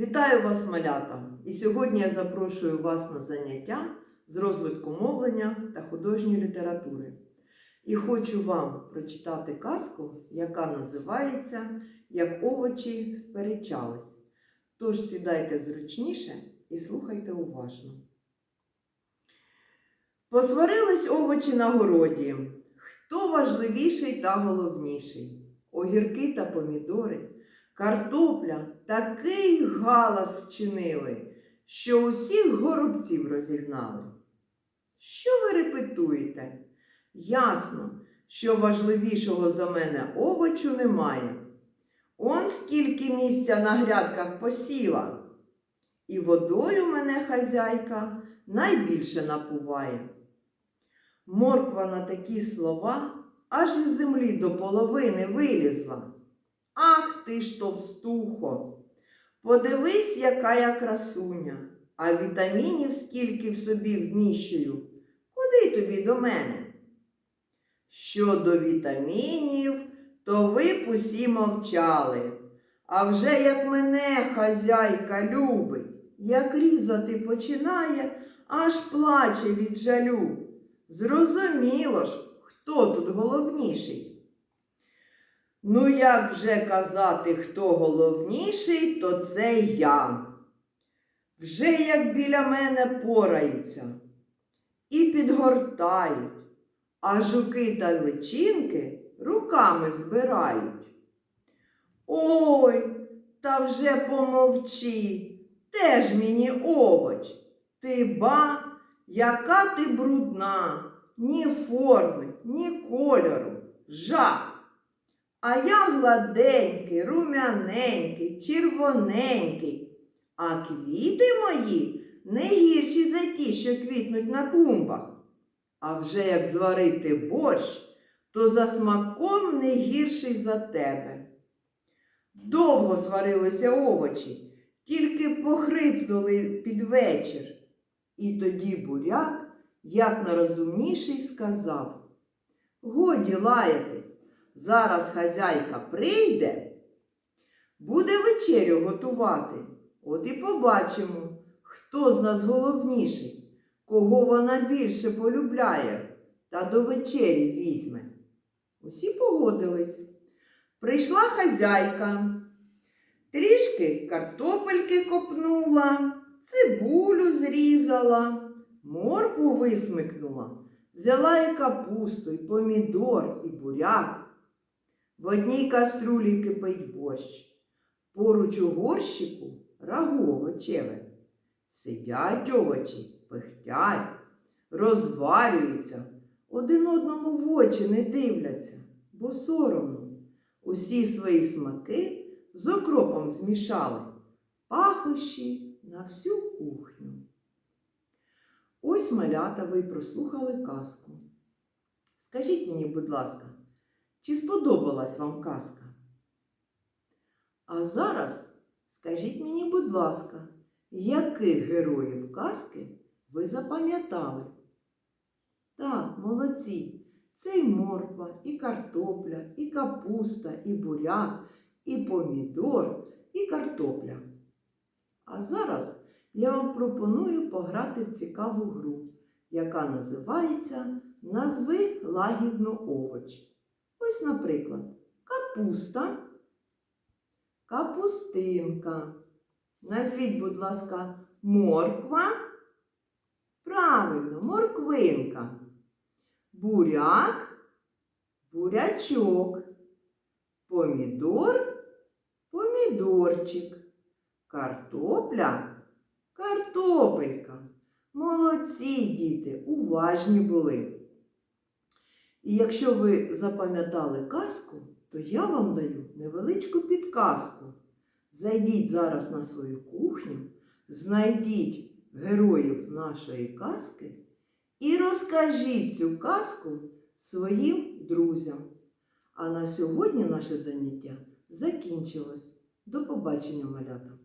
Вітаю вас, малята! І сьогодні я запрошую вас на заняття з розвитку мовлення та художньої літератури. І хочу вам прочитати казку, яка називається Як овочі сперечались. Тож сідайте зручніше і слухайте уважно. Посварились овочі на городі. Хто важливіший та головніший? Огірки та помідори. Картопля такий галас вчинили, що усіх горобців розігнали. Що ви репетуєте? Ясно, що важливішого за мене овочу немає. Он скільки місця на грядках посіла, і водою мене хазяйка найбільше напуває. Морква на такі слова аж із землі до половини вилізла. Ах ти ж товстухо! Подивись, яка я красуня, а вітамінів скільки в собі вміщую. Куди тобі до мене? Щодо вітамінів, то ви б усі мовчали. А вже як мене хазяйка любить, як різати починає, аж плаче від жалю. Зрозуміло ж, хто тут головніший. Ну, як вже казати, хто головніший, то це я. Вже як біля мене пораються і підгортають, а жуки та личинки руками збирають. Ой, та вже помовчи, теж мені овоч. Ти ба, яка ти брудна, ні форми, ні кольору, жах. А я гладенький, рум'яненький, червоненький, а квіти мої не гірші за ті, що квітнуть на клумбах. А вже як зварити борщ, то за смаком не гірший за тебе. Довго сварилися овочі, тільки похрипнули під вечір. І тоді буряк, як найрозумніший, сказав Годі лаятись. Зараз хазяйка прийде, буде вечерю готувати. От і побачимо, хто з нас головніший, кого вона більше полюбляє та до вечері візьме. Усі погодились. Прийшла хазяйка, трішки картопельки копнула, цибулю зрізала, моркву висмикнула, взяла і капусту, і помідор, і буряк. В одній каструлі кипить борщ, поруч у горщику рагу овочеве. Сидять овочі, пихтять, розварюються, один одному в очі не дивляться, бо соромно. Усі свої смаки з окропом змішали, пахощі на всю кухню. Ось малята ви прослухали казку. Скажіть мені, будь ласка, чи сподобалась вам казка? А зараз скажіть мені, будь ласка, яких героїв казки ви запам'ятали? Так, молодці, це і морква, і картопля, і капуста, і буряк, і помідор, і картопля. А зараз я вам пропоную пограти в цікаву гру, яка називається Назви лагідно овоч. Ось, наприклад, капуста, капустинка. Назвіть, будь ласка, морква. Правильно, морквинка. Буряк, бурячок. Помідор, помідорчик. Картопля, картопелька. Молодці діти, уважні були. І якщо ви запам'ятали казку, то я вам даю невеличку підказку. Зайдіть зараз на свою кухню, знайдіть героїв нашої казки і розкажіть цю казку своїм друзям. А на сьогодні наше заняття закінчилось. До побачення, малята!